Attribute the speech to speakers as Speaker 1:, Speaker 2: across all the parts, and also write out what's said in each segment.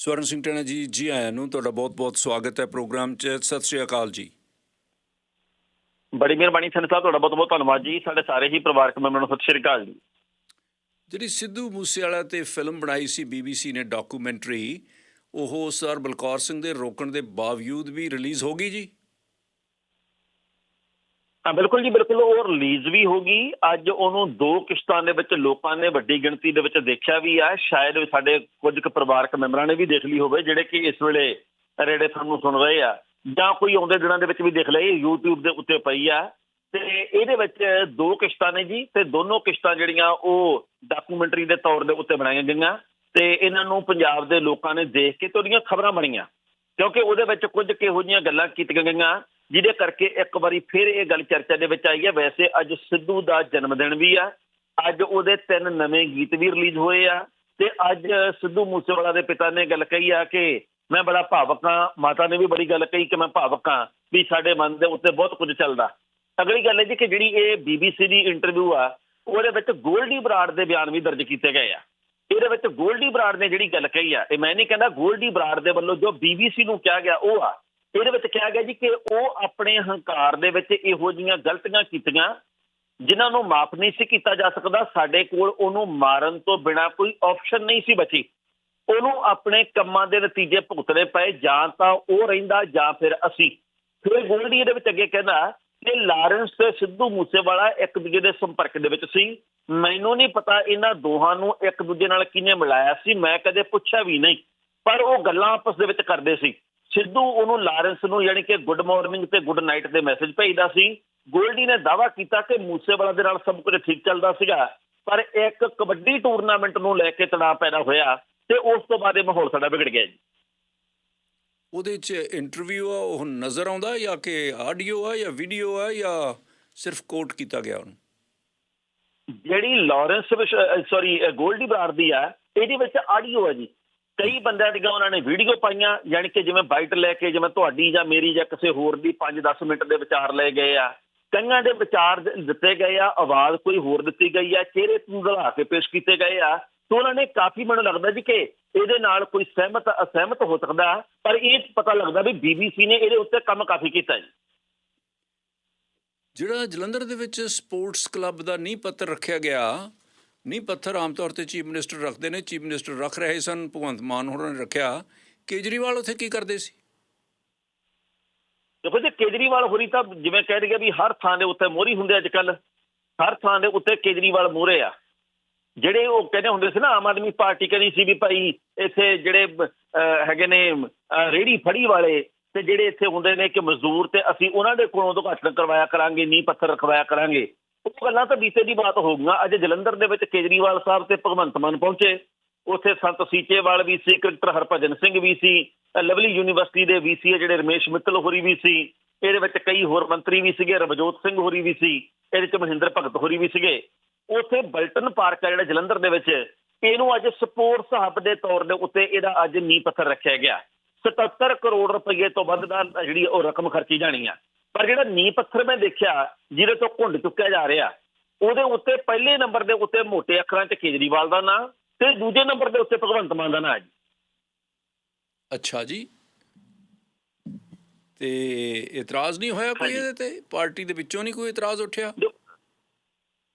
Speaker 1: ਸਵਰਨ ਸਿੰਘ ਟਣਾ ਜੀ ਜੀ ਆਇਆਂ ਨੂੰ ਤੁਹਾਡਾ ਬਹੁਤ-ਬਹੁਤ ਸਵਾਗਤ ਹੈ ਪ੍ਰੋਗਰਾਮ 'ਚ। ਸਤਿ ਸ਼੍ਰੀ ਅਕਾਲ ਜੀ।
Speaker 2: ਬੜੀ ਮਿਹਰਬਾਨੀ ਸੰਤ ਸਾਹਿਬ ਤੁਹਾਡਾ ਬਹੁਤ ਬਹੁਤ ਧੰਨਵਾਦ ਜੀ। ਸਾਡੇ ਸਾਰੇ ਹੀ ਪਰਿਵਾਰਕ ਮੈਂਬਰਾਂ ਨੂੰ ਸਤਿ ਸ਼੍ਰੀ ਅਕਾਲ ਜੀ।
Speaker 1: ਜਿਹੜੀ ਸਿੱਧੂ ਮੂਸੇਵਾਲਾ ਤੇ ਫਿਲਮ ਬਣਾਈ ਸੀ ਬੀਬੀਸੀ ਨੇ ਡਾਕੂਮੈਂਟਰੀ ਉਹ ਸਰ ਬਲਕੌਰ ਸਿੰਘ ਦੇ ਰੋਕਣ ਦੇ ਬਾਵਜੂਦ ਵੀ ਰਿਲੀਜ਼ ਹੋ ਗਈ ਜੀ।
Speaker 2: ਹਾਂ, ਬਿਲਕੁਲ ਜੀ, ਬਿਲਕੁਲ। ਉਹ ਰਿਲੀਜ਼ ਵੀ ਹੋ ਗਈ। ਅੱਜ ਉਹਨੂੰ ਦੋ ਕਿਸ਼ਤਾਂ ਦੇ ਵਿੱਚ ਲੋਕਾਂ ਨੇ ਵੱਡੀ ਗਿਣਤੀ ਦੇ ਵਿੱਚ ਦੇਖਿਆ ਵੀ ਆ। ਸ਼ਾਇਦ ਸਾਡੇ ਕੁਝ ਕੁ ਪਰਿਵਾਰਕ ਮੈਂਬਰਾਂ ਨੇ ਵੀ ਦੇਖ ਲਈ ਹੋਵੇ, ਜਿਹੜੇ ਕਿ ਇਸ ਵੇਲੇ ਰੇੜੇ ਸਾਨੂੰ ਸੁਣ ਰਹੇ ਆ। ਜਾਂ ਕੋਈ ਆਉਂਦੇ ਦਿਨਾਂ ਦੇ ਵਿੱਚ ਵੀ ਦੇਖ ਲਈ YouTube ਦੇ ਉੱਤੇ ਪਈ ਆ। ਤੇ ਇਹਦੇ ਵਿੱਚ ਦੋ ਕਿਸ਼ਤਾਂ ਨੇ ਜੀ, ਤੇ ਦੋਨੋਂ ਕਿਸ਼ਤਾਂ ਜਿਹੜੀਆਂ ਉਹ ਡਾਕੂਮੈਂਟਰੀ ਦੇ ਤੌਰ ਦੇ ਉੱਤੇ ਬਣਾਈਆਂ ਗਈਆਂ। ਤੇ ਇਹਨਾਂ ਨੂੰ ਪੰਜਾਬ ਦੇ ਲੋਕਾਂ ਨੇ ਦੇਖ ਕੇ ਤੇ ਉਹਦੀਆਂ ਖਬਰਾਂ ਬਣੀਆਂ। ਕਿਉਂਕਿ ਉਹਦੇ ਵਿੱਚ ਕੁਝ ਕਿਹੋ ਜਿਹੀਆਂ ਗੱਲਾਂ ਕੀਤੀਆਂ ਗਈਆਂ। ਜਿਹਦੇ ਕਰਕੇ ਇੱਕ ਵਾਰੀ ਫਿਰ ਇਹ ਗੱਲ ਚਰਚਾ ਦੇ ਵਿੱਚ ਆਈ ਹੈ, ਵੈਸੇ ਅੱਜ ਸਿੱਧੂ ਦਾ ਜਨਮ ਦਿਨ ਵੀ ਆ, ਅੱਜ ਉਹਦੇ ਤਿੰਨ ਨਵੇਂ ਗੀਤ ਵੀ ਰਿਲੀਜ਼ ਹੋਏ ਆ ਤੇ ਅੱਜ ਸਿੱਧੂ ਮੂਸੇਵਾਲਾ ਦੇ ਪਿਤਾ ਨੇ ਗੱਲ ਕਹੀ ਆ ਕਿ ਮੈਂ ਬੜਾ ਭਾਵਕ ਹਾਂ, ਮਾਤਾ ਨੇ ਵੀ ਬੜੀ ਗੱਲ ਕਹੀ ਕਿ ਮੈਂ ਭਾਵਕ ਹਾਂ ਵੀ ਸਾਡੇ ਮਨ ਦੇ ਉੱਤੇ ਬਹੁਤ ਕੁਝ ਚੱਲਦਾ। ਅਗਲੀ ਗੱਲ ਹੈ ਜੀ ਕਿ ਜਿਹੜੀ ਇਹ ਬੀਬੀਸੀ ਦੀ ਇੰਟਰਵਿਊ ਆ, ਉਹਦੇ ਵਿੱਚ ਗੋਲਡੀ ਬਰਾੜ ਦੇ ਬਿਆਨ ਵੀ ਦਰਜ ਕੀਤੇ ਗਏ ਆ। ਇਹਦੇ ਵਿੱਚ ਗੋਲਡੀ ਬਰਾੜ ਨੇ ਜਿਹੜੀ ਗੱਲ ਕਹੀ ਆ, ਇਹ ਮੈਂ ਨਹੀਂ ਕਹਿੰਦਾ ਗੋਲਡੀ ਬਰਾੜ ਦੇ ਵੱਲੋਂ ਜੋ ਬੀਬੀਸੀ ਨੂੰ ਕਿਹਾ ਗਿਆ ਉਹ ਆ ਇਹਦੇ ਵਿੱਚ ਕਿਹਾ ਗਿਆ ਜੀ ਕਿ ਉਹ ਆਪਣੇ ਹੰਕਾਰ ਦੇ ਵਿੱਚ ਇਹੋ ਜੀਆਂ ਗਲਤੀਆਂ ਕੀਤੀਆਂ ਜਿਨ੍ਹਾਂ ਨੂੰ ਮਾਫ ਨਹੀਂ ਸੀ ਕੀਤਾ ਜਾ ਸਕਦਾ, ਸਾਡੇ ਕੋਲ ਉਹਨੂੰ ਮਾਰਨ ਤੋਂ ਬਿਨਾ ਕੋਈ ਆਪਸ਼ਨ ਨਹੀਂ ਸੀ ਬਚੀ। ਉਹਨੂੰ ਆਪਣੇ ਕੰਮਾਂ ਦੇ ਨਤੀਜੇ ਭੁਗਤਣੇ ਪਏ, ਜਾਂ ਤਾਂ ਉਹ ਰਹਿੰਦਾ, ਜਾਂ ਫਿਰ ਅਸੀਂ। ਫਿਰ ਗੋਲਡੀ ਇਹਦੇ ਵਿੱਚ ਅੱਗੇ ਕਹਿੰਦਾ ਕਿ ਲਾਰੈਂਸ ਤੇ ਸਿੱਧੂ ਮੂਸੇਵਾਲਾ ਇੱਕ ਦੂਜੇ ਦੇ ਸੰਪਰਕ ਦੇ ਵਿੱਚ ਸੀ। ਮੈਨੂੰ ਨਹੀਂ ਪਤਾ ਇਹਨਾਂ ਦੋਹਾਂ ਨੂੰ ਇੱਕ ਦੂਜੇ ਨਾਲ ਕਿਹਨੇ ਮਿਲਾਇਆ ਸੀ, ਮੈਂ ਕਦੇ ਪੁੱਛਿਆ ਵੀ ਨਹੀਂ। ਪਰ ਉਹ ਗੱਲਾਂ ਆਪਸ ਦੇ ਵਿੱਚ ਕਰਦੇ ਸੀ। ਸਿੱਧੂ ਉਹਨੂੰ ਲਾਰੈਂਸ ਨੂੰ ਯਾਨੀ ਕਿ ਗੁੱਡ ਮਾਰਨਿੰਗ ਤੇ ਗੁੱਡ ਨਾਈਟ ਦੇ ਮੈਸੇਜ ਭੇਜਦਾ ਸੀ। ਗੋਲਡੀ ਨੇ ਦਾਵਾ ਕੀਤਾ ਕਿ ਮੂਸੇਵਾਲਾ ਦੇ ਨਾਲ ਸਭ ਕੁਝ ਠੀਕ ਚੱਲਦਾ ਸੀਗਾ ਪਰ ਇੱਕ ਕਬੱਡੀ ਟੂਰਨਾਮੈਂਟ ਨੂੰ ਲੈ ਕੇ ਤਣਾਅ ਪੈਦਾ ਹੋਇਆ ਤੇ ਉਸ ਤੋਂ ਬਾਅਦ ਇਹ ਮਾਹੌਲ ਸਾਡਾ ਵਿਗੜ ਗਿਆ ਜੀ।
Speaker 1: ਉਹਦੇ 'ਚ ਇੰਟਰਵਿਊ ਆ ਉਹ ਨਜ਼ਰ ਆਉਂਦਾ ਜਾਂ ਕਿ ਆਡੀਓ ਆ ਜਾਂ ਵੀਡੀਓ ਆ ਜਾਂ ਸਿਰਫ ਕੋਟ ਕੀਤਾ ਗਿਆ ਉਹਨੂੰ?
Speaker 2: ਜਿਹੜੀ ਲਾਰੈਂਸ ਸੌਰੀ ਗੋਲਡੀ ਬਰਾੜ ਦੀ ਆ ਇਹਦੇ ਵਿੱਚ ਆਡੀਓ ਹੈ ਜੀ। ਕਈ ਬੰਦਿਆਂ ਦੀਆਂ ਉਹਨਾਂ ਨੇ ਵੀਡੀਓ ਪਾਈਆਂ, ਯਾਨੀ ਕਿ ਜਿਵੇਂ ਬਾਈਟ ਲੈ ਕੇ, ਜਿਵੇਂ ਤੁਹਾਡੀ ਜਾਂ ਮੇਰੀ ਜਾਂ ਕਿਸੇ ਹੋਰ ਦੀ 5-10 ਮਿੰਟ ਦੇ ਵਿਚਾਰ ਲਏ ਗਏ ਆ। ਕਈਆਂ ਦੇ ਵਿਚਾਰ ਦਿੱਤੇ ਗਏ ਆ, ਆਵਾਜ਼ ਕੋਈ ਹੋਰ ਦਿੱਤੀ ਗਈ ਆ, ਚਿਹਰੇ ਤੋਂ ਘਲਾ ਕੇ ਪੇਸ਼ ਕੀਤੇ ਗਏ ਆ। ਤਾਂ ਉਹਨਾਂ ਨੇ ਕਾਫੀ ਮੈਨੂੰ ਲੱਗਦਾ ਜੀ ਕਿ ਇਹਦੇ ਨਾਲ ਕੋਈ ਸਹਿਮਤ, ਅਸਹਿਮਤ ਹੋ ਸਕਦਾ, ਪਰ ਇਹ ਪਤਾ ਲੱਗਦਾ ਵੀ ਬੀਬੀਸੀ ਨੇ ਇਹਦੇ ਉੱਤੇ ਕੰਮ ਕਾਫੀ ਕੀਤਾ ਜੀ।
Speaker 1: ਜਿਹੜਾ ਜਲੰਧਰ ਦੇ ਵਿੱਚ ਸਪੋਰਟਸ ਕਲੱਬ ਦਾ ਨੀਂਹ ਪੱਤਰ ਰੱਖਿਆ ਗਿਆ ਨੀਂਹ ਪੱਥਰ ਆਮ ਤੌਰ ਤੇ ਚੀਫ ਮਿਨਿਸਟਰ ਰੱਖਦੇ ਨੇ। ਚੀਫ ਮਿਨਿਸਟਰ ਰੱਖ ਰਹੇ ਸਨ ਭਗਵੰਤ ਮਾਨ ਹੋਰਾਂ ਨੇ ਰੱਖਿਆ। ਕੇਜਰੀਵਾਲ ਉੱਥੇ ਕੀ ਕਰਦੇ ਸੀ?
Speaker 2: ਦੇਖੋ ਜੀ ਕੇਜਰੀਵਾਲ ਹੋਰੀ ਤਾਂ ਜਿਵੇਂ ਕਹਿ ਰਹੀ ਵੀ ਹਰ ਥਾਂ ਦੇ ਉੱਤੇ ਮੋਹਰੀ ਹੁੰਦੇ ਅੱਜ ਕੱਲ ਹਰ ਥਾਂ ਦੇ ਉੱਤੇ ਕੇਜਰੀਵਾਲ ਮੋਹਰੇ ਆ। ਜਿਹੜੇ ਉਹ ਕਹਿੰਦੇ ਹੁੰਦੇ ਸੀ ਨਾ ਆਮ ਆਦਮੀ ਪਾਰਟੀ ਕਹਿੰਦੀ ਸੀ ਵੀ ਭਾਈ ਇੱਥੇ ਜਿਹੜੇ ਹੈਗੇ ਨੇ ਅਹ, ਰੇਹੜੀ ਫੜੀ ਵਾਲੇ ਤੇ ਜਿਹੜੇ ਇੱਥੇ ਹੁੰਦੇ ਨੇ ਕਿ ਮਜ਼ਦੂਰ ਤੇ ਅਸੀਂ ਉਹਨਾਂ ਦੇ ਕੋਲੋਂ ਉਦਘਾਟਨ ਕਰਵਾਇਆ ਕਰਾਂਗੇ ਨੀਂਹ ਪੱਥਰ ਰਖਵਾਇਆ ਕਰਾਂਗੇ। ਉਹ ਗੱਲਾਂ ਤਾਂ ਬੀਤੇ ਦੀ ਬਾਤ ਹੋ ਗਈਆਂ। ਅੱਜ ਜਲੰਧਰ ਦੇ ਵਿੱਚ ਕੇਜਰੀਵਾਲ ਸਾਹਿਬ ਤੇ ਭਗਵੰਤ ਮਾਨ ਪਹੁੰਚੇ। ਉੱਥੇ ਸੰਤ ਸੀਚੇਵਾਲ ਵੀ ਸੀ, ਕ੍ਰਿਕਟਰ ਹਰਭਜਨ ਸਿੰਘ ਵੀ ਸੀ ਲਵਲੀ ਯੂਨੀਵਰਸਿਟੀ ਦੇ ਵੀਸੀ ਜਿਹੜੇ ਰਮੇਸ਼ ਮਿੱਤਲ ਹੋਰੀ ਵੀ ਸੀ, ਇਹਦੇ ਵਿੱਚ ਕਈ ਹੋਰ ਮੰਤਰੀ ਵੀ ਸੀਗੇ, ਰਵਜੋਤ ਸਿੰਘ ਹੋਰੀ ਵੀ ਸੀ, ਇਹਦੇ ਵਿੱਚ ਮਹਿੰਦਰ ਭਗਤ ਹੋਰੀ ਵੀ ਸੀਗੇ। ਉੱਥੇ ਬਲਟਨ ਪਾਰਕ ਆ ਜਿਹੜਾ ਜਲੰਧਰ ਦੇ ਵਿੱਚ, ਇਹਨੂੰ ਅੱਜ ਸਪੋਰਟਸ ਹੱਬ ਦੇ ਤੌਰ ਦੇ ਉੱਤੇ ਇਹਦਾ ਅੱਜ ਨੀਂਹ ਪੱਥਰ ਰੱਖਿਆ ਗਿਆ। 77 ਕਰੋੜ ਰੁਪਏ ਤੋਂ ਵੱਧ ਦਾ ਜਿਹੜੀ ਉਹ ਰਕਮ ਖਰਚੀ ਜਾਣੀ ਆ। ਪਰ ਜਿਹੜਾ ਨੀਂਹ ਪੱਥਰ ਮੈਂ ਦੇਖਿਆ ਜਿਹਦੇ ਤੋਂ ਘੁੰਡ ਚੁੱਕਿਆ ਜਾ ਰਿਹਾ ਉਹਦੇ ਉੱਤੇ ਪਹਿਲੇ ਨੰਬਰ ਦੇ ਉੱਤੇ ਮੋٹے ਅੱਖਰਾਂ 'ਚ ਕੇਜਰੀਵਾਲ ਦਾ ਨਾਂ ਤੇ ਦੂਜੇ ਨੰਬਰ ਦੇ ਉੱਤੇ ਭਗਵੰਤ ਮਾਨ ਦਾ ਨਾਂ ਹੈ ਜੀ।
Speaker 1: ਅੱਛਾ ਜੀ। ਤੇ ਇਤਰਾਜ਼ ਨਹੀਂ ਹੋਇਆ ਕੋਈ। ਇਹਦੇ ਤੇ? ਪਾਰਟੀ ਦੇ ਵਿੱਚੋਂ ਨਹੀਂ ਕੋਈ ਇਤਰਾਜ਼ ਉੱਠਿਆ?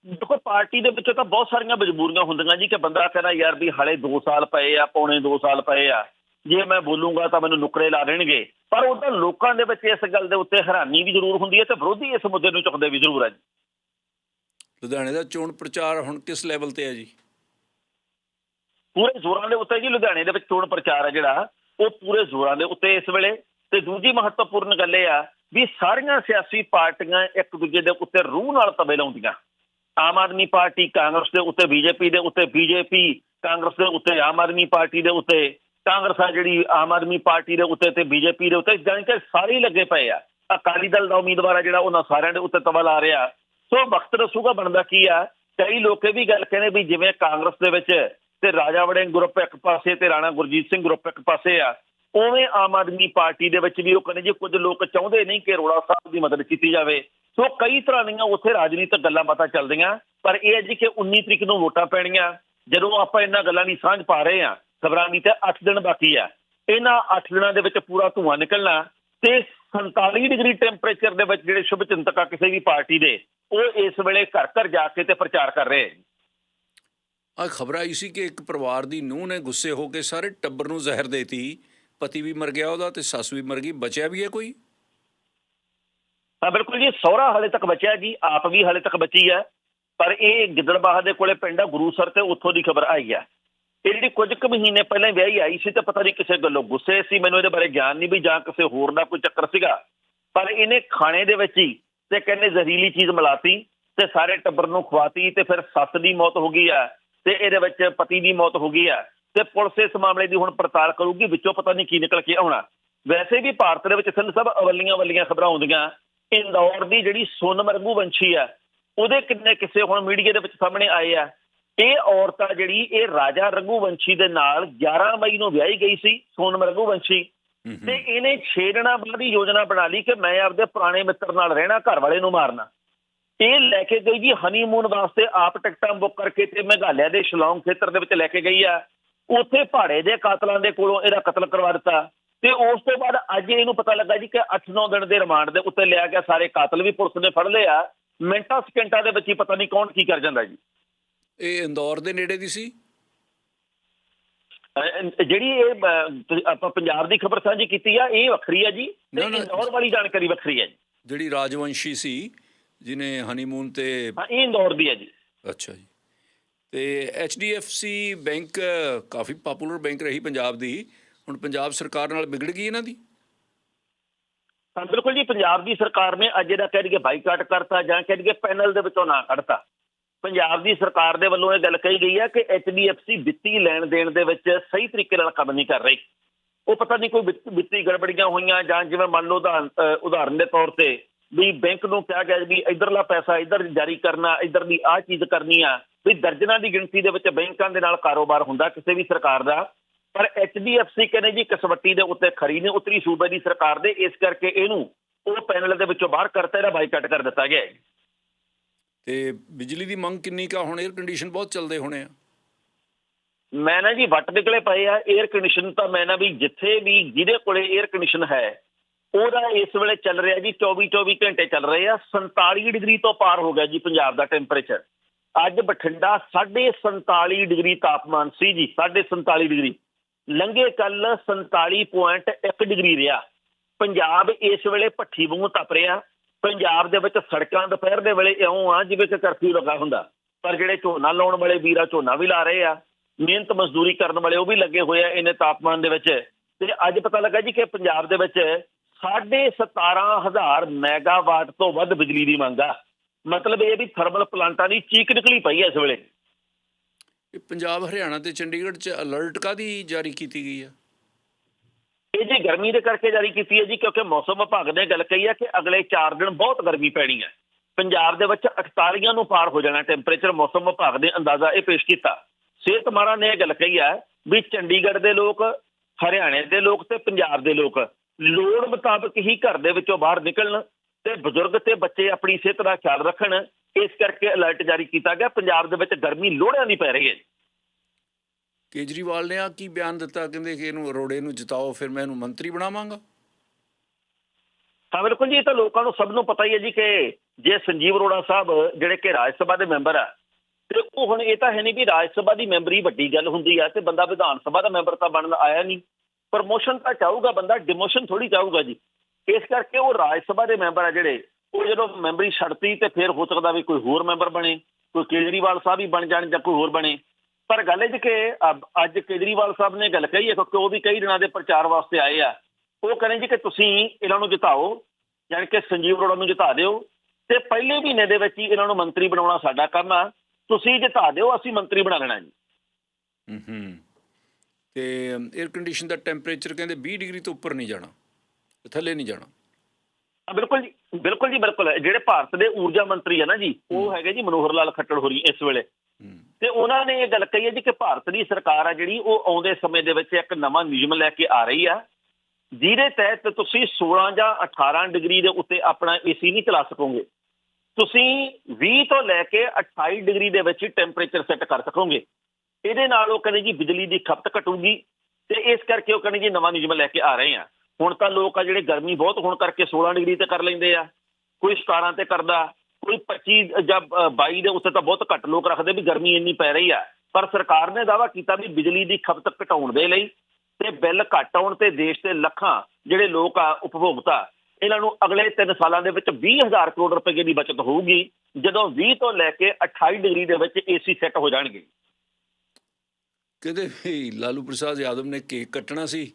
Speaker 2: ਦੇਖੋ ਪਾਰਟੀ ਦੇ ਵਿੱਚੋਂ ਤਾਂ ਬਹੁਤ ਸਾਰੀਆਂ ਮਜਬੂਰੀਆਂ ਹੁੰਦੀਆਂ ਜੀ ਕਿ ਬੰਦਾ ਕਹਿੰਦਾ ਯਾਰ ਵੀ ਹਲੇ 2 ਸਾਲ ਪਏ ਆ ਪੌਣੇ 2 ਸਾਲ ਪਏ ਆ। ਜੇ ਮੈਂ ਬੋਲੂੰਗਾ ਤਾਂ ਮੈਨੂੰ ਨੁਕਰੇ ਲਾ ਦੇਣਗੇ। ਪਰ ਉਹ ਤਾਂ ਲੋਕਾਂ ਦੇ ਵਿੱਚ ਇਸ ਗੱਲ ਦੇ ਉੱਤੇ ਹੈਰਾਨੀ ਵੀ ਜ਼ਰੂਰ ਹੁੰਦੀ ਹੈ ਤੇ ਵਿਰੋਧੀ ਇਸ ਮੁੱਦੇ ਨੂੰ ਚੁੱਕਦੇ ਵੀ ਜ਼ਰੂਰ ਹੈ ਜੀ।
Speaker 1: ਲੁਧਿਆਣੇ ਦਾ ਚੋਣ ਪ੍ਰਚਾਰ ਹੁਣ ਕਿਸ ਲੈਵਲ ਤੇ ਹੈ ਜੀ?
Speaker 2: ਪੂਰੇ ਜ਼ੋਰਾਂ ਦੇ ਉੱਤੇ ਜੀ ਲੁਧਿਆਣੇ ਦੇ ਵਿੱਚ ਚੋਣ ਪ੍ਰਚਾਰ ਹੈ ਜਿਹੜਾ ਉਹ ਪੂਰੇ ਜ਼ੋਰਾਂ ਦੇ ਉੱਤੇ ਇਸ ਵੇਲੇ। ਤੇ ਦੂਜੀ ਮਹੱਤਵਪੂਰਨ ਗੱਲ ਇਹ ਆ ਵੀ ਸਾਰੀਆਂ ਸਿਆਸੀ ਪਾਰਟੀਆਂ ਇੱਕ ਦੂਜੇ ਦੇ ਉੱਤੇ ਰੂਹ ਨਾਲ ਤਵੇ ਲਾਉਂਦੀਆਂ। ਆਮ ਆਦਮੀ ਪਾਰਟੀ ਕਾਂਗਰਸ ਦੇ ਉੱਤੇ ਬੀਜੇਪੀ ਦੇ ਉੱਤੇ ਬੀਜੇਪੀ ਕਾਂਗਰਸ ਦੇ ਉੱਤੇ ਆਮ ਆਦਮੀ ਪਾਰਟੀ ਦੇ ਉੱਤੇ। ਕਾਂਗਰਸ ਆ ਜਿਹੜੀ ਆਮ ਆਦਮੀ ਪਾਰਟੀ ਦੇ ਉੱਤੇ ਤੇ ਬੀਜੇਪੀ ਦੇ ਉੱਤੇ, ਜਾਣੀ ਕਿ ਸਾਰੇ ਹੀ ਲੱਗੇ ਪਏ ਆ। ਅਕਾਲੀ ਦਲ ਦਾ ਉਮੀਦਵਾਰ ਆ ਜਿਹੜਾ, ਉਹਨਾਂ ਸਾਰਿਆਂ ਦੇ ਉੱਤੇ ਤਵਾ ਲਾ ਰਿਹਾ। ਸੋ ਵਕਤ ਰਸੂਗਾ ਬਣਦਾ ਕੀ ਆ। ਕਈ ਲੋਕ ਇਹ ਵੀ ਗੱਲ ਕਹਿੰਦੇ ਵੀ ਜਿਵੇਂ ਕਾਂਗਰਸ ਦੇ ਵਿੱਚ ਤੇ ਰਾਜਾ ਵੜਿੰਗ ਗਰੁੱਪ ਇੱਕ ਪਾਸੇ ਤੇ ਰਾਣਾ ਗੁਰਜੀਤ ਸਿੰਘ ਗਰੁੱਪ ਇੱਕ ਪਾਸੇ ਆ, ਉਵੇਂ ਆਮ ਆਦਮੀ ਪਾਰਟੀ ਦੇ ਵਿੱਚ ਵੀ ਉਹ ਕਹਿੰਦੇ ਜੀ ਕੁਝ ਲੋਕ ਚਾਹੁੰਦੇ ਨਹੀਂ ਕਿ ਅਰੋੜਾ ਸਾਹਿਬ ਦੀ ਮਦਦ ਕੀਤੀ ਜਾਵੇ। ਸੋ ਕਈ ਤਰ੍ਹਾਂ ਦੀਆਂ ਉੱਥੇ ਰਾਜਨੀਤਿਕ ਗੱਲਾਂ ਬਾਤਾਂ ਚੱਲਦੀਆਂ, ਪਰ ਇਹ ਹੈ ਜੀ ਕਿ 19 ਤਰੀਕ ਨੂੰ ਵੋਟਾਂ ਪੈਣੀਆਂ। ਜਦੋਂ ਆਪਾਂ ਇਹਨਾਂ ਗੱਲਾਂ ਦੀ ਸਾਂਝ ਪਾ ਰਹੇ ਆ ਖਬਰਾਂ ਦੀ ਤੇ 8 ਦਿਨ ਬਾਕੀ ਆ। ਇਹਨਾਂ 8 ਦਿਨਾਂ ਦੇ ਵਿੱਚ ਪੂਰਾ ਧੂਆਂ ਨਿਕਲਣਾ ਤੇ 47 ਡਿਗਰੀ ਟੈਂਪਰੇਚਰ ਦੇ ਵਿੱਚ ਜਿਹੜੇ ਸ਼ੁਭ ਚਿੰਤਕ ਆ ਕਿਸੇ ਵੀ ਪਾਰਟੀ ਦੇ ਉਹ ਇਸ ਵੇਲੇ ਘਰ ਘਰ ਜਾ ਕੇ ਤੇ ਪ੍ਰਚਾਰ ਕਰ ਰਹੇ ਆ
Speaker 1: ਆ ਖਬਰ ਆਈ ਸੀ ਕਿ ਇੱਕ ਪਰਿਵਾਰ ਦੀ ਨੂੰਹ ਨੇ ਗੁੱਸੇ ਹੋ ਕੇ ਸਾਰੇ ਟੱਬਰ ਨੂੰ ਜ਼ਹਿਰ ਦੇਤੀ। ਪਤੀ ਵੀ ਮਰ ਗਿਆ ਉਹਦਾ ਤੇ ਸੱਸ ਵੀ ਮਰ ਗਈ। ਬਚਿਆ ਵੀ ਹੈ ਕੋਈ?
Speaker 2: ਹਾਂ ਬਿਲਕੁਲ ਜੀ ਸਹੁਰਾ ਹਾਲੇ ਤੱਕ ਬਚਿਆ ਜੀ ਆਪ ਵੀ ਹਾਲੇ ਤੱਕ ਬਚੀ ਹੈ ਪਰ ਇਹ ਗਿੱਦੜਬਾਹਾ ਦੇ ਕੋਲੇ ਪਿੰਡ ਆ ਗੁਰੂਸਰ ਤੇ ਉੱਥੋਂ ਦੀ ਖਬਰ ਆਈ ਹੈ ਇਹ ਜਿਹੜੀ ਕੁਝ ਕੁ ਮਹੀਨੇ ਪਹਿਲਾਂ ਵਿਆਹੀ ਆਈ ਸੀ ਤੇ ਪਤਾ ਨਹੀਂ ਕਿਸੇ ਗੱਲੋਂ ਗੁੱਸੇ ਸੀ, ਮੈਨੂੰ ਇਹਦੇ ਬਾਰੇ ਗਿਆਨ ਨਹੀਂ ਵੀ ਜਾਂ ਕਿਸੇ ਹੋਰ ਦਾ ਕੋਈ ਚੱਕਰ ਸੀਗਾ। ਪਰ ਇਹਨੇ ਖਾਣੇ ਦੇ ਵਿੱਚ ਹੀ ਤੇ ਕਹਿੰਦੇ ਜ਼ਹਿਰੀਲੀ ਚੀਜ਼ ਮਿਲਾਤੀ ਤੇ ਸਾਰੇ ਟੱਬਰ ਨੂੰ ਖਵਾਤੀ ਤੇ ਫਿਰ ਸੱਸ ਦੀ ਮੌਤ ਹੋ ਗਈ ਆ ਤੇ ਇਹਦੇ ਵਿੱਚ ਪਤੀ ਦੀ ਮੌਤ ਹੋ ਗਈ ਆ ਤੇ ਪੁਲਿਸ ਇਸ ਮਾਮਲੇ ਦੀ ਹੁਣ ਪੜਤਾਲ ਕਰੂਗੀ, ਵਿੱਚੋਂ ਪਤਾ ਨਹੀਂ ਕੀ ਨਿਕਲ ਕੇ ਆਉਣਾ। ਵੈਸੇ ਵੀ ਭਾਰਤ ਦੇ ਵਿੱਚ ਸਿੰਘ ਸਭ ਅਵਲੀਆਂ ਵੱਲੀਆਂ ਖਬਰਾਂ ਆਉਂਦੀਆਂ। ਇੰਦੌਰ ਦੀ ਜਿਹੜੀ ਸੋਨਮ ਵੰਸ਼ੀ ਆ, ਉਹਦੇ ਕਿੰਨੇ ਕਿਸੇ ਹੁਣ ਮੀਡੀਆ ਦੇ ਵਿੱਚ ਸਾਹਮਣੇ ਆਏ ਆ। ਇਹ ਔਰਤ ਆ ਜਿਹੜੀ ਇਹ ਰਾਜਾ ਰਘੂਵੰਸ਼ੀ ਦੇ ਨਾਲ 11 ਮਈ ਨੂੰ ਵਿਆਹੀ ਗਈ ਸੀ ਸੋਨਮ ਰਘੂਵੰਸ਼ੀ। ਤੇ ਇਹਨੇ ਛੇੜਨਾ ਦੀ ਯੋਜਨਾ ਬਣਾ ਲਈ ਕਿ ਮੈਂ ਆਪਦੇ ਪੁਰਾਣੇ ਮਿੱਤਰ ਨਾਲ ਰਹਿਣਾ ਘਰ ਵਾਲੇ ਨੂੰ ਮਾਰਨਾ। ਇਹ ਲੈ ਕੇ ਗਈ ਜੀ ਹਨੀਮੂਨ ਵਾਸਤੇ ਆਪ ਟਿਕਟਾਂ ਬੁੱਕ ਕਰਕੇ ਤੇ ਮੇਘਾਲਿਆ ਦੇ ਸ਼ਿਲੌਂਗ ਖੇਤਰ ਦੇ ਵਿੱਚ ਲੈ ਕੇ ਗਈ ਆ। ਉੱਥੇ ਪਹਾੜੇ ਦੇ ਕਾਤਲਾਂ ਦੇ ਕੋਲੋਂ ਇਹਦਾ ਕਤਲ ਕਰਵਾ ਦਿੱਤਾ। ਤੇ ਉਸ ਤੋਂ ਬਾਅਦ ਅੱਜ ਇਹਨੂੰ ਪਤਾ ਲੱਗਾ ਜੀ ਕਿ 8-9 ਦਿਨ ਦੇ ਰਿਮਾਂਡ ਦੇ ਉੱਤੇ ਲਿਆ ਗਿਆ ਸਾਰੇ ਕਾਤਲ ਵੀ ਪੁਲਿਸ ਨੇ ਫੜ ਲਏ ਆ। ਮਿੰਟਾਂ ਸਕਿੰਟਾਂ ਦੇ ਵਿੱਚ ਹੀ ਪਤਾ ਨਹੀਂ ਕੌਣ ਕੀ ਕਰ ਜਾਂਦਾ ਜੀ।
Speaker 1: ਇਹ ਇੰਦੌਰ ਦੇ ਨੇੜੇ ਦੀ ਸੀ?
Speaker 2: ਜਿਹੜੀ ਇਹ ਆਪਾਂ ਪੰਜਾਬ ਦੀ ਖਬਰ ਸਾਂਝੀ ਕੀਤੀ ਆ ਇਹ ਵੱਖਰੀ ਆ ਜੀ। ਤੇ। ਇੰਦੌਰ ਵਾਲੀ ਜਾਣਕਾਰੀ ਵੱਖਰੀ ਹੈ ਜੀ।
Speaker 1: ਜਿਹੜੀ ਰਾਜਵੰਸ਼ੀ ਸੀ ਜਿਨੇ ਹਨੀਮੂਨ ਤੇ
Speaker 2: ਹਾਂ ਇਹ ਇੰਦੌਰ ਦੀ ਹੈ ਜੀ।
Speaker 1: ਅੱਛਾ ਜੀ। ਤੇ HDFC ਬੈਂਕ ਕਾਫੀ ਪਪੂਲਰ ਬੈਂਕ ਰਹੀ ਪੰਜਾਬ ਦੀ। ਹੁਣ ਪੰਜਾਬ ਸਰਕਾਰ ਨਾਲ ਵਿਗੜ ਗਈ ਇਹਨਾਂ ਦੀ?
Speaker 2: ਹਾਂ ਬਿਲਕੁਲ ਜੀ ਪੰਜਾਬ ਦੀ ਸਰਕਾਰ ਨੇ ਅੱਜ ਇਹਦਾ ਕਹਿ ਦਈਏ ਬਾਈਕਾਟ ਕਰਤਾ ਜਾਂ ਕਹਿ ਦਈਏ ਪੈਨਲ ਦੇ ਵਿੱਚੋਂ ਨਾ ਕੱਢਤਾ। ਪੰਜਾਬ ਦੀ ਸਰਕਾਰ ਦੇ ਵੱਲੋਂ ਇਹ ਗੱਲ ਕਹੀ ਗਈ ਹੈ ਕਿ HDFC ਵਿੱਤੀ ਲੈਣ ਦੇਣ ਦੇ ਵਿੱਚ ਸਹੀ ਤਰੀਕੇ ਨਾਲ ਕੰਮ ਨਹੀਂ ਕਰ ਰਹੀ। ਉਹ ਪਤਾ ਨਹੀਂ ਕੋਈ ਵਿੱਤੀ ਗੜਬੜੀਆਂ ਹੋਈਆਂ ਜਾਂ ਜਿਵੇਂ ਮੰਨ ਲਓ ਉਦਾਹਰਨ ਦੇ ਤੌਰ ਤੇ ਵੀ ਬੈਂਕ ਨੂੰ ਕਿਹਾ ਗਿਆ ਵੀ ਇਧਰਲਾ ਪੈਸਾ ਇਧਰ ਜਾਰੀ ਕਰਨਾ ਇਧਰ ਦੀ ਆਹ ਚੀਜ਼ ਕਰਨੀ ਆ, ਵੀ ਦਰਜਨਾਂ ਦੀ ਗਿਣਤੀ ਦੇ ਵਿੱਚ ਬੈਂਕਾਂ ਦੇ ਨਾਲ ਕਾਰੋਬਾਰ ਹੁੰਦਾ ਕਿਸੇ ਵੀ ਸਰਕਾਰ ਦਾ। ਪਰ HDFC ਕਹਿੰਦੇ ਜੀ ਕਸਵੱਟੀ ਦੇ ਉੱਤੇ ਖਰੀ ਨੇ, ਉਤਰੀ ਸੂਬੇ ਦੀ ਸਰਕਾਰ ਦੇ, ਇਸ ਕਰਕੇ ਇਹਨੂੰ ਉਹ ਪੈਨਲ ਦੇ ਵਿੱਚੋਂ ਬਾਹਰ ਕਰਤਾ, ਇਹਦਾ ਬਾਈਕਾਟ ਕਰ ਦਿੱਤਾ ਗਿਆ ਹੈ।
Speaker 1: ਤੇ ਬਿਜਲੀ ਦੀ ਮੰਗ ਕਿੰਨੀ ਕਾ ਹੁਣ 에ਅਰ ਕੰਡੀਸ਼ਨ ਬਹੁਤ ਚੱਲਦੇ ਹੋਣੇ ਆ।
Speaker 2: ਮੈਂ ਨਾ ਜੀ ਵੱਟ ਨਿਕਲੇ ਪਏ ਆ 에ਅਰ ਕੰਡੀਸ਼ਨ ਤਾਂ ਮੈਂ ਨਾ ਵੀ ਜਿੱਥੇ ਵੀ ਜਿਹਦੇ ਕੋਲੇ 에ਅਰ ਕੰਡੀਸ਼ਨ ਹੈ, ਉਹਦਾ ਇਸ ਵੇਲੇ ਚੱਲ ਰਿਹਾ ਜੀ 24 24 ਘੰਟੇ ਚੱਲ ਰਹੇ ਆ 47 ਡਿਗਰੀ ਤੋਂ ਪਾਰ ਹੋ ਗਿਆ ਜੀ ਪੰਜਾਬ ਦਾ ਟੈਂਪਰੇਚਰ ਅੱਜ ਬਠਿੰਡਾ 47 ਡਿਗਰੀ ਤਾਪਮਾਨ ਸੀ ਜੀ 47 ਡਿਗਰੀ। ਲੰਘੇ ਕੱਲ 47.1 ਡਿਗਰੀ ਰਿਹਾ। ਪੰਜਾਬ ਇਸ ਵੇਲੇ ਭੱਠੀ ਵਾਂਗੂ ਤਪ ਰਿਹਾ। ਪੰਜਾਬ ਦੇ ਵਿੱਚ ਸੜਕਾਂ ਦੁਪਹਿਰ ਦੇ ਵੇਲੇ ਇਉਂ ਆ ਜਿਵੇਂ ਕਿ ਕਰਫਿਊ ਲੱਗਾ ਹੁੰਦਾ। ਪਰ ਜਿਹੜੇ ਝੋਨਾ ਲਾਉਣ ਵਾਲੇ ਵੀਰਾ ਝੋਨਾ ਵੀ ਲਾ ਰਹੇ ਆ, ਮਿਹਨਤ ਮਜ਼ਦੂਰੀ ਕਰਨ ਵਾਲੇ ਉਹ ਵੀ ਲੱਗੇ ਹੋਏ ਆ ਇੰਨੇ ਤਾਪਮਾਨ ਦੇ ਵਿੱਚ। ਤੇ ਅੱਜ ਪਤਾ ਲੱਗਾ ਜੀ ਕਿ ਪੰਜਾਬ ਦੇ ਵਿੱਚ 17000 ਮੈਗਾਵਾਟ ਤੋਂ ਵੱਧ ਬਿਜਲੀ ਦੀ ਮੰਗ ਆ। ਮਤਲਬ ਇਹ ਵੀ ਥਰਮਲ ਪਲਾਂਟਾਂ ਦੀ ਚੀਕ ਨਿਕਲੀ ਪਈ ਹੈ ਇਸ ਵੇਲੇ।
Speaker 1: ਪੰਜਾਬ, ਹਰਿਆਣਾ ਤੇ ਚੰਡੀਗੜ੍ਹ 'ਚ ਅਲਰਟ ਕਾਦੀ ਜਾਰੀ ਕੀਤੀ ਗਈ ਆ?
Speaker 2: ਇਹ ਜੀ ਗਰਮੀ ਦੇ ਕਰਕੇ ਜਾਰੀ ਕੀਤੀ ਹੈ ਜੀ, ਕਿਉਂਕਿ ਮੌਸਮ ਵਿਭਾਗ ਨੇ ਗੱਲ ਕਹੀ ਹੈ ਕਿ ਅਗਲੇ 4 ਦਿਨ ਬਹੁਤ ਗਰਮੀ ਪੈਣੀ ਹੈ। ਪੰਜਾਬ ਦੇ ਵਿੱਚ 48 ਨੂੰ ਪਾਰ ਹੋ ਜਾਣਾ ਟੈਂਪਰੇਚਰ ਮੌਸਮ ਵਿਭਾਗ ਨੇ ਅੰਦਾਜ਼ਾ ਇਹ ਪੇਸ਼ ਕੀਤਾ। ਸਿਹਤ ਮਾਰਾ ਨੇ ਇਹ ਗੱਲ ਕਹੀ ਹੈ ਵੀ ਚੰਡੀਗੜ੍ਹ ਦੇ ਲੋਕ, ਹਰਿਆਣੇ ਦੇ ਲੋਕ ਤੇ ਪੰਜਾਬ ਦੇ ਲੋਕ ਲੋੜ ਮੁਤਾਬਕ ਹੀ ਘਰ ਦੇ ਵਿੱਚੋਂ ਬਾਹਰ ਨਿਕਲਣ ਤੇ ਬਜ਼ੁਰਗ ਤੇ ਬੱਚੇ ਆਪਣੀ ਸਿਹਤ ਦਾ ਖਿਆਲ ਰੱਖਣ। ਇਸ ਕਰਕੇ ਅਲਰਟ ਜਾਰੀ ਕੀਤਾ ਗਿਆ, ਪੰਜਾਬ ਦੇ ਵਿੱਚ ਗਰਮੀ ਲੋੜਿਆਂ ਦੀ ਪੈ ਰਹੀ ਹੈ।
Speaker 1: ਕੇਜਰੀਵਾਲ ਨੇ ਆ ਕੀ ਬਿਆਨ ਦਿੱਤਾ? ਕਹਿੰਦੇ ਕਿ ਇਹਨੂੰ ਅਰੋੜੇ ਨੂੰ ਜਿਤਾਓ, ਫਿਰ ਮੈਂ ਇਹਨੂੰ ਮੰਤਰੀ ਬਣਾਵਾਂਗਾ।
Speaker 2: ਹਾਂ, ਬਿਲਕੁਲ ਜੀ, ਇਹ ਤਾਂ ਲੋਕਾਂ ਨੂੰ ਸਭ ਨੂੰ ਪਤਾ ਹੀ ਹੈ ਜੀ ਕਿ ਜੇ ਸੰਜੀਵ ਅਰੋੜਾ ਸਾਹਿਬ, ਜਿਹੜੇ ਕਿ ਰਾਜ ਸਭਾ ਦੇ ਮੈਂਬਰ ਆ, ਤੇ ਉਹ ਹੁਣ ਇਹ ਤਾਂ ਹੈ ਨਹੀਂ ਵੀ ਰਾਜ ਸਭਾ ਦੀ ਮੈਂਬਰੀ ਵੱਡੀ ਗੱਲ ਹੁੰਦੀ ਆ ਤੇ ਬੰਦਾ ਵਿਧਾਨ ਸਭਾ ਦਾ ਮੈਂਬਰ ਤਾਂ ਬਣਨ ਆਇਆ ਨਹੀਂ। ਪ੍ਰਮੋਸ਼ਨ ਤਾਂ ਚਾਹੂਗਾ ਬੰਦਾ ਡਿਮੋਸ਼ਨ ਥੋੜੀ ਚਾਹੂਗਾ ਜੀ। ਇਸ ਕਰਕੇ ਉਹ ਰਾਜ ਸਭਾ ਦੇ ਮੈਂਬਰ ਆ ਜਿਹੜੇ, ਉਹ ਜਦੋਂ ਮੈਂਬਰੀ ਛੱਡਤੀ ਤੇ ਫਿਰ ਹੋ ਸਕਦਾ ਵੀ ਕੋਈ ਹੋਰ ਮੈਂਬਰ ਬਣੇ, ਕੋਈ ਕੇਜਰੀਵਾਲ ਸਾਹਿਬ ਹੀ ਬਣ ਜਾਣ ਜਾਂ ਕੋਈ ਹੋਰ ਬਣੇ। ਪਰ ਗੱਲ ਇਹ ਜੀ ਕਿ ਅੱਜ ਕੇਜਰੀਵਾਲ ਸਾਹਿਬ ਨੇ ਗੱਲ ਕਹੀ ਹੈ ਕਿਉਂਕਿ ਉਹ ਵੀ ਕਈ ਦਿਨਾਂ ਦੇ ਪ੍ਰਚਾਰ ਵਾਸਤੇ ਆਏ ਆ। ਉਹ ਕਹਿੰਦੇ ਜੀ ਕਿ ਤੁਸੀਂ ਇਹਨਾਂ ਨੂੰ ਜਿਤਾਓ ਯਾਨੀ ਕਿ ਸੰਜੀਵ ਅਰੋੜਾ ਨੂੰ ਜਿਤਾ ਦਿਓ ਤੇ ਪਹਿਲੇ ਮਹੀਨੇ ਦੇ ਵਿੱਚ ਹੀ ਇਹਨਾਂ ਨੂੰ ਮੰਤਰੀ ਬਣਾਉਣਾ ਸਾਡਾ ਕੰਮ ਆ। ਤੁਸੀਂ ਜਿਤਾ ਦਿਓ ਅਸੀਂ ਮੰਤਰੀ ਬਣਾ ਲੈਣਾ ਜੀ।
Speaker 1: ਹੂੰ ਹੂੰ ਤੇ 에ਅਰ ਕੰਡੀਸ਼ਨ ਦਾ ਟੈਂਪਰੇਚਰ ਕਹਿੰਦੇ 20 ਡਿਗਰੀ ਤੋਂ ਉੱਪਰ ਨਹੀਂ ਜਾਣਾ ਤੇ ਥੱਲੇ ਨਹੀਂ ਜਾਣਾ।
Speaker 2: ਹਾਂ, ਬਿਲਕੁਲ ਜੀ ਬਿਲਕੁਲ ਜੀ ਬਿਲਕੁਲ। ਜਿਹੜੇ ਭਾਰਤ ਦੇ ਊਰਜਾ ਮੰਤਰੀ ਆ ਨਾ ਜੀ ਉਹ ਹੈਗੇ ਜੀ ਮਨੋਹਰ ਲਾਲ ਖੱਟੜ ਹੋਰੀ ਇਸ ਵੇਲੇ।
Speaker 1: ਹੂੰ।
Speaker 2: ਤੇ ਉਹਨਾਂ ਨੇ ਇਹ ਗੱਲ ਕਹੀ ਹੈ ਜੀ ਕਿ ਭਾਰਤ ਦੀ ਸਰਕਾਰ ਆ ਜਿਹੜੀ, ਉਹ ਆਉਂਦੇ ਸਮੇਂ ਦੇ ਵਿੱਚ ਇੱਕ ਨਵਾਂ ਨਿਯਮ ਲੈ ਕੇ ਆ ਰਹੀ ਆ। ਜਿਹਦੇ ਤਹਿਤ ਤੁਸੀਂ 16 ਜਾਂ 18 ਡਿਗਰੀ ਦੇ ਉੱਤੇ ਆਪਣਾ ਏਸੀ ਨਹੀਂ ਚਲਾ ਸਕੋਗੇ। ਤੁਸੀਂ 20 ਤੋਂ ਲੈ ਕੇ 28 ਡਿਗਰੀ ਦੇ ਵਿੱਚ ਟੈਂਪਰੇਚਰ ਸੈੱਟ ਕਰ ਸਕੋਗੇ। ਇਹਦੇ ਨਾਲ ਉਹ ਕਹਿੰਦੇ ਜੀ ਬਿਜਲੀ ਦੀ ਖਪਤ ਘਟੂਗੀ ਤੇ ਇਸ ਕਰਕੇ ਉਹ ਕਹਿੰਦੇ ਜੀ ਨਵਾਂ ਨਿਯਮ ਲੈ ਕੇ ਆ ਰਹੇ ਆ। ਹੁਣ ਤਾਂ ਲੋਕ ਆ ਜਿਹੜੇ ਗਰਮੀ ਬਹੁਤ ਹੋਣ ਕਰਕੇ 16 ਡਿਗਰੀ ਤੇ ਕਰ ਲੈਂਦੇ ਆ। ਕੋਈ 17 ਤੇ ਕਰਦਾ। ਕੋਈ 25 ਜਾਂ 22 ਦੇ ਉੱਤੇ ਤਾਂ ਬਹੁਤ ਘੱਟ ਲੋਕ ਰੱਖਦੇ ਵੀ ਗਰਮੀ ਇੰਨੀ ਪੈ ਰਹੀ ਆ। ਪਰ ਸਰਕਾਰ ਨੇ ਦਾਅਵਾ ਕੀਤਾ ਵੀ ਬਿਜਲੀ ਦੀ ਖਪਤ ਘਟਾਉਣ ਦੇ ਲਈ ਤੇ ਬਿੱਲ ਘੱਟ ਆਉਣ ਤੇ ਦੇਸ਼ ਦੇ ਲੱਖਾਂ ਜਿਹੜੇ ਲੋਕ ਆ, ਉਪਭੋਗਤਾ, ਇਹਨਾਂ ਨੂੰ ਅਗਲੇ 3 ਸਾਲਾਂ ਦੇ ਵਿੱਚ 20000 ਕਰੋੜ ਰੁਪਏ ਦੀ ਬਚਤ ਹੋਊਗੀ, ਜਦੋਂ 20 ਤੋਂ ਲੈ ਕੇ 28 ਡਿਗਰੀ ਦੇ ਵਿੱਚ ਏਸੀ ਸੈੱਟ ਹੋ ਜਾਣਗੇ।
Speaker 1: ਕਹਿੰਦੇ ਵੀ ਲਾਲੂ ਪ੍ਰਸਾਦ ਯਾਦਵ ਨੇ ਕੇਕ ਕੱਟਣਾ ਸੀ।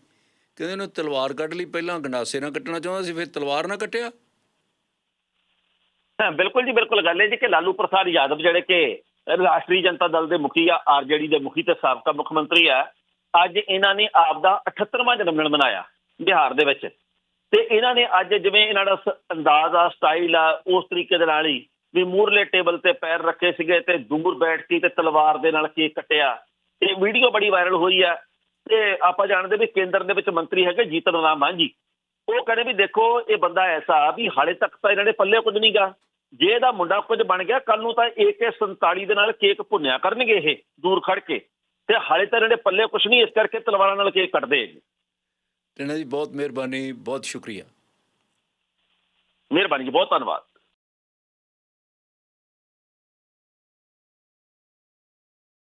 Speaker 1: ਕਹਿੰਦੇ ਉਹਨੇ ਤਲਵਾਰ ਕੱਢ ਲਈ, ਪਹਿਲਾਂ ਗੰਡਾਸੇ ਨਾਲ ਕੱਟਣਾ ਚਾਹੁੰਦਾ ਸੀ, ਫਿਰ ਤਲਵਾਰ ਨਾਲ ਕੱਟਿਆ?
Speaker 2: ਬਿਲਕੁਲ ਜੀ, ਬਿਲਕੁਲ ਗੱਲ ਹੈ ਜੀ ਕਿ ਲਾਲੂ ਪ੍ਰਸਾਦ ਯਾਦਵ ਜਿਹੜੇ ਕਿ ਰਾਸ਼ਟਰੀ ਜਨਤਾ ਦਲ ਦੇ ਮੁਖੀ ਆ ਆਰਜੇਡੀ ਦੇ ਮੁਖੀ ਤੇ ਸਾਬਕਾ ਮੁੱਖ ਮੰਤਰੀ ਆ, ਅੱਜ ਇਹਨਾਂ ਨੇ ਆਪ ਦਾ 78ਵਾਂ ਜਨਮ ਦਿਨ ਮਨਾਇਆ ਬਿਹਾਰ ਦੇ ਵਿੱਚ। ਤੇ ਇਹਨਾਂ ਨੇ ਅੱਜ ਜਿਵੇਂ ਇਹਨਾਂ ਦਾ ਅੰਦਾਜ਼ ਆ ਸਟਾਈਲ ਆ, ਉਸ ਤਰੀਕੇ ਦੇ ਨਾਲ ਹੀ ਵੀ ਮੂਰਲੇ ਟੇਬਲ ਤੇ ਪੈਰ ਰੱਖੇ ਸੀਗੇ ਤੇ ਦੂਰ ਬੈਠ ਕੇ ਤੇ ਤਲਵਾਰ ਦੇ ਨਾਲ ਕੇਕ ਕੱਟਿਆ। ਇਹ ਵੀਡੀਓ ਬੜੀ ਵਾਇਰਲ ਹੋਈ ਆ। ਤੇ ਆਪਾਂ ਜਾਣਦੇ ਵੀ ਕੇਂਦਰ ਦੇ ਵਿੱਚ ਮੰਤਰੀ ਹੈਗੇ ਜੀਤਨ ਰਾਮ ਮਾਂਝੀ। ਉਹ ਕਹਿੰਦੇ ਵੀ ਦੇਖੋ, ਇਹ ਬੰਦਾ ਐਸਾ ਵੀ ਹਾਲੇ ਤੱਕ ਤਾਂ ਇਹਨਾਂ ਦੇ ਪੱਲੇ ਕੁਝ ਨਹੀਂਗਾ ਜੇ ਇਹਦਾ ਮੁੰਡਾ ਕੁਝ ਬਣ ਗਿਆ ਕੱਲ ਨੂੰ ਤਾਂ AK47 ਦੇ ਨਾਲ ਕੇਕ ਭੁੰਨਿਆ ਕਰਨਗੇ ਇਹ ਦੂਰ ਖੜ ਕੇ। ਤੇ ਹਾਲੇ ਤਾਂ ਇਹਨਾਂ ਦੇ ਪੱਲੇ ਕੁਝ ਨਹੀਂ ਇਸ ਕਰਕੇ ਤਲਵਾਰਾਂ ਨਾਲ ਕੇਕ ਕੱਟਦੇ
Speaker 1: ਜੀ ਬਹੁਤ ਮਿਹਰਬਾਨੀ ਬਹੁਤ ਸ਼ੁਕਰੀਆ।
Speaker 2: ਮਿਹਰਬਾਨੀ ਜੀ ਬਹੁਤ ਧੰਨਵਾਦ।